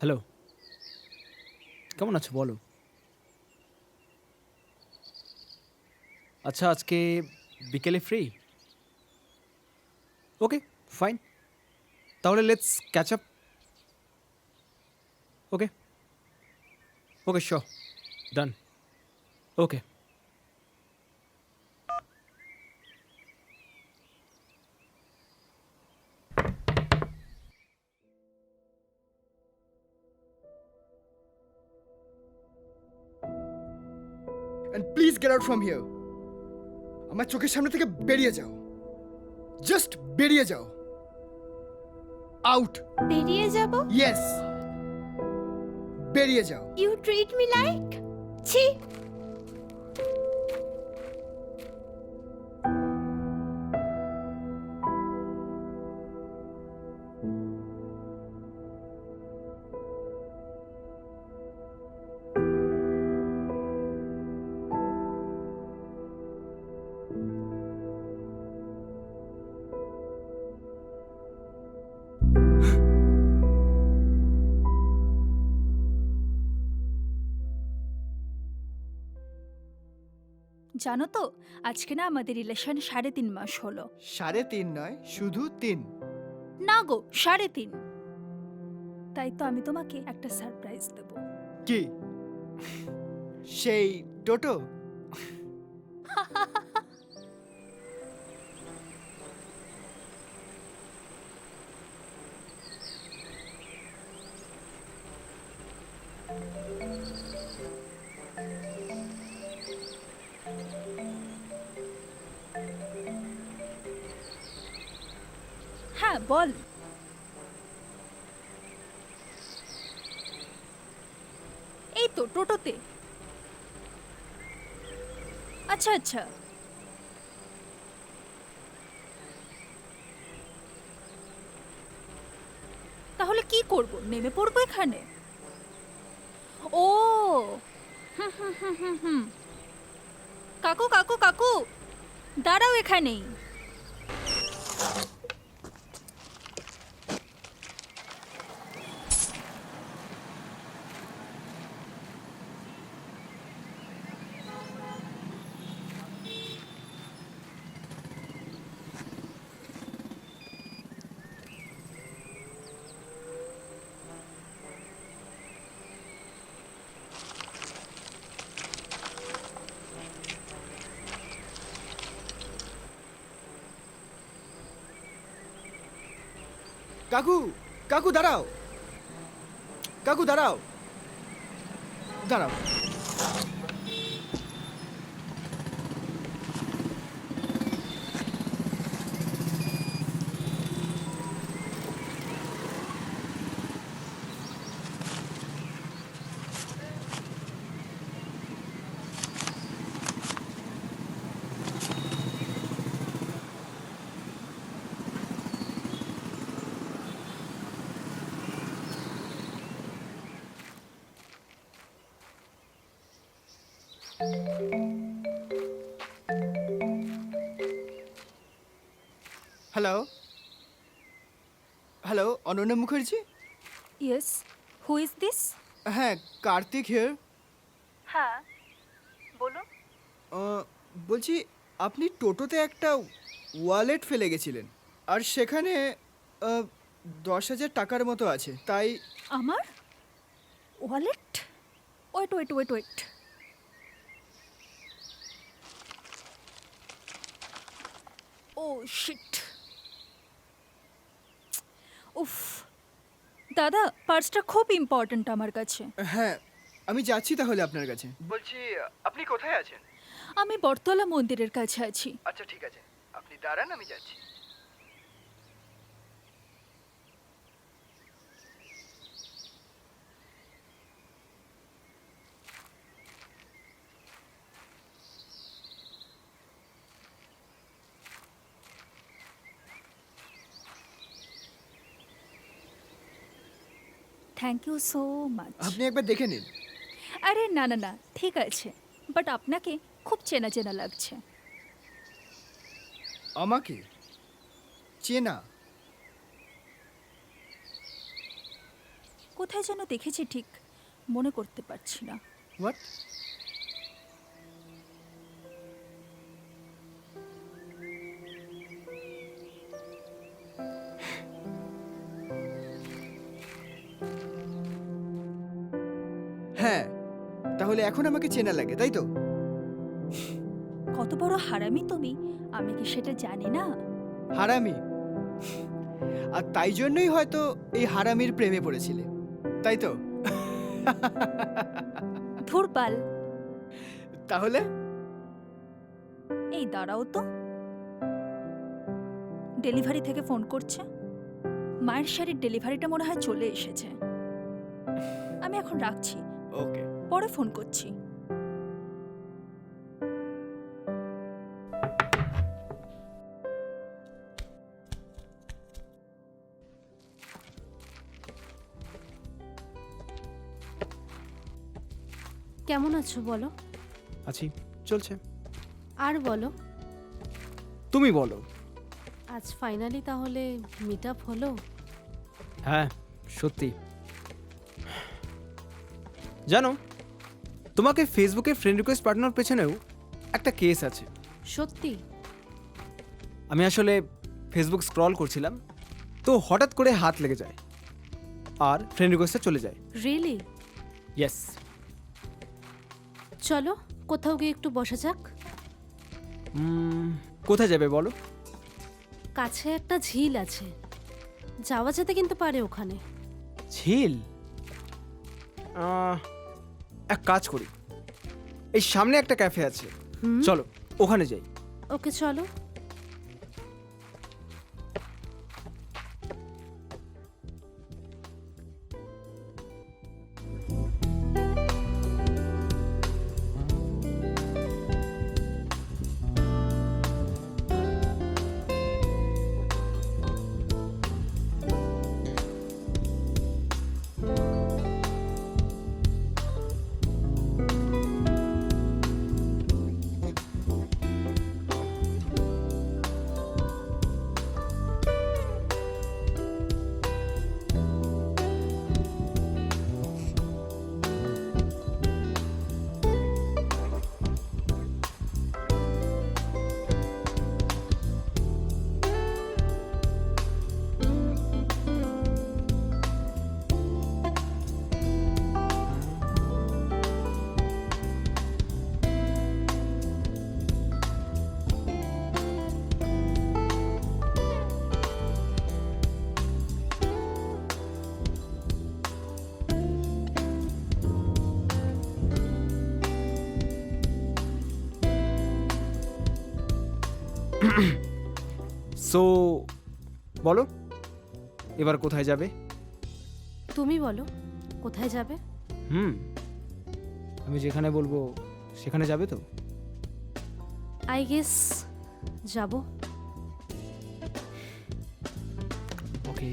Hello. কেমন আছো বলো? আচ্ছা আজকে বিকেলে ফ্রি ওকে ফাইন তাহলে let's catch up okay okay Shaw done okay get out from here আমার চোখের সামনে থেকে বেরিয়ে যাও। জাস্ট বেরিয়ে যাও। আউট বেরিয়ে যাব? ইয়েস বেরিয়ে যাও। ইউ ট্রিট মি লাইক ছি। জানো তো আজকে না আমাদের রিলেশন সাড়ে তিন মাস হলো। সাড়ে তিন নয় শুধু তিন। না গো সাড়ে তিন। তাই তো আমি তোমাকে একটা সারপ্রাইজ দেব। কি? সেই টোটো? হ্যাঁ বল। এই তো টোটোতে। আচ্ছা আচ্ছা। তাহলে কি করব? নেমে পড়ব এখানে? ও! কাকু কাকু কাকু! দাঁড়াও এখানেই। কাকু কাকু দাঁড়াও। কাকু দাঁড়াও। দাঁড়াও। Hello hello Ananya Mukherjee yes who is this হ্যাঁ কার্তিক হেয়ার হ্যাঁ বলুন। বলছি আপনি টোটোতে একটা ওয়ালেট ফেলে গেছিলেন। আর সেখানে দশ হাজার টাকার মতো আছে তাই আমার? Wallet? Wait wait wait wait. Oh shit উফ দাদা পার্সটা খুব ইম্পর্ট্যান্ট আমার কাছে। হ্যাঁ আমি যাচ্ছি তাহলে আপনার কাছে। বলছি আপনি কোথায় আছেন? আমি বটতলা মন্দিরের কাছে আছি। আচ্ছা ঠিক আছে। আপনি দাঁড়ান আমি যাচ্ছি। থ্যাংক ইউ সো মাচ আপনি একবার দেখে নিন। আরে না না না ঠিক আছে। বাট আপনাকে খুব চেনা চেনা লাগছে। আমাকে? চেনা? কোথায় যেন দেখেছি ঠিক মনে করতে পারছি না। হোয়াট তাহলে এখন আমাকে চেনা লাগে তাই তো? কত বড় হারামি তুমি আমি কি সেটা জানি না? হারামি? আর তাই জন্যই হয়তো এই হারামির প্রেমে পড়েছিলে তাই তো? ধুরপাল তাহলে? এই দাঁড়াও তো। ডেলিভারি থেকে ফোন করছে। মায়ের শাড়ির ডেলিভারিটা মনে হয় চলে এসেছে। আমি এখন রাখছি। ওকে। পরে ফোন করছি। কেমন আছো বলো? আছি চলছে। আর বলো। তুমি বলো। আজ ফাইনালি তাহলে মিট আপ হলো? হ্যাঁ সত্যি। জানো তোমাকে ফেসবুকে ফ্রেন্ড রিকোয়েস্ট পাঠানোর পেছনেও একটা কেস আছে। সত্যি? আমি আসলে ফেসবুক স্ক্রল করছিলাম তো হঠাৎ করে হাত লেগে যায় আর ফ্রেন্ড রিকোয়েস্টটা চলে যায়। রিয়েলি ইয়েস চলো কোথাও গিয়ে একটু বসা যাক। কোথায় যাবে বলো? কাছে একটা ঝিল আছে। যাওয়া যেতে কিন্তু পারে ওখানে। ঝিল? আহ, এক কাজ করি। এই সামনে একটা ক্যাফে আছে। চলো ওখানে যাই। ওকে চলো। সো বলো এবার কোথায় যাবে? তুমি বলো কোথায় যাবে? হুম আমি যেখানে বলব সেখানে যাবে তো? আই গেস যাব। ওকে